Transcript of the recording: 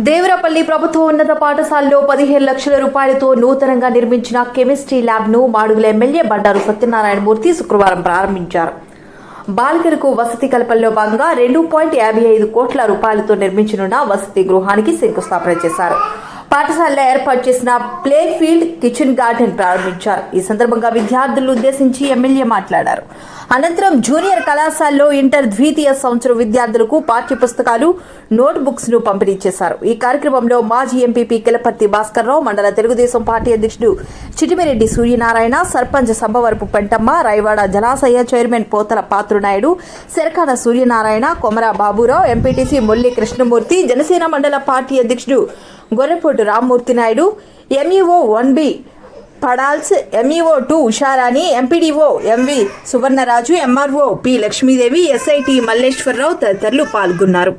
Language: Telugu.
దేవరపల్లి ప్రభుత్వ ఉన్నత పాఠశాలలో పదిహేను లక్షల రూపాయలతో నూతనంగా నిర్మించిన కెమిస్ట్రీ ల్యాబ్ను మాడుగుల ఎమ్మెల్యే బండారు సత్యనారాయణ మూర్తి శుక్రవారం ప్రారంభించారు. బాలికలకు వసతి కల్పనలో భాగంగా రెండు పాయింట్ యాభై ఐదు కోట్ల రూపాయలతో నిర్మించనున్న వసతి గృహానికి శంకుస్థాపన చేశారు. పాఠశాలలో ఏర్పాటు చేసిన ప్లే ఫీల్డ్ కిచెన్ గార్డెన్ ప్రారంభించారు. ఈ సందర్భంగా విద్యార్థులను ఉద్దేశించి ఎమ్మెల్యే మాట్లాడారు. అనంతరం జూనియర్ కళాశాలలో ఇంటర్ ద్వితీయ సంవత్సరం విద్యార్థులకు పాఠ్య పుస్తకాలు నోట్ బుక్స్ను పంపిణీ చేశారు. ఈ కార్యక్రమంలో మాజీ ఎంపీపీ కిలపర్తి భాస్కర్ రావు మండల తెలుగుదేశం పార్టీ అధ్యక్షుడు Chitimireddy Suryanarayana sarpanch Sabbavarapu Pentamma Rayavada జలాశయ chairman Potala Patrunaidu Serakala Suryanarayana Komara Baburao MPTC Molli Krishnamurthy Janasena mandal party అధ్యక్షుడు Gorrepotu Rammurthy Naidu MEO one B Padals MEO two Usharani MPDO MV Suvarnaraju MRO P Lakshmidevi SIT Malleswararao తదితరులు పాల్గొన్నారు.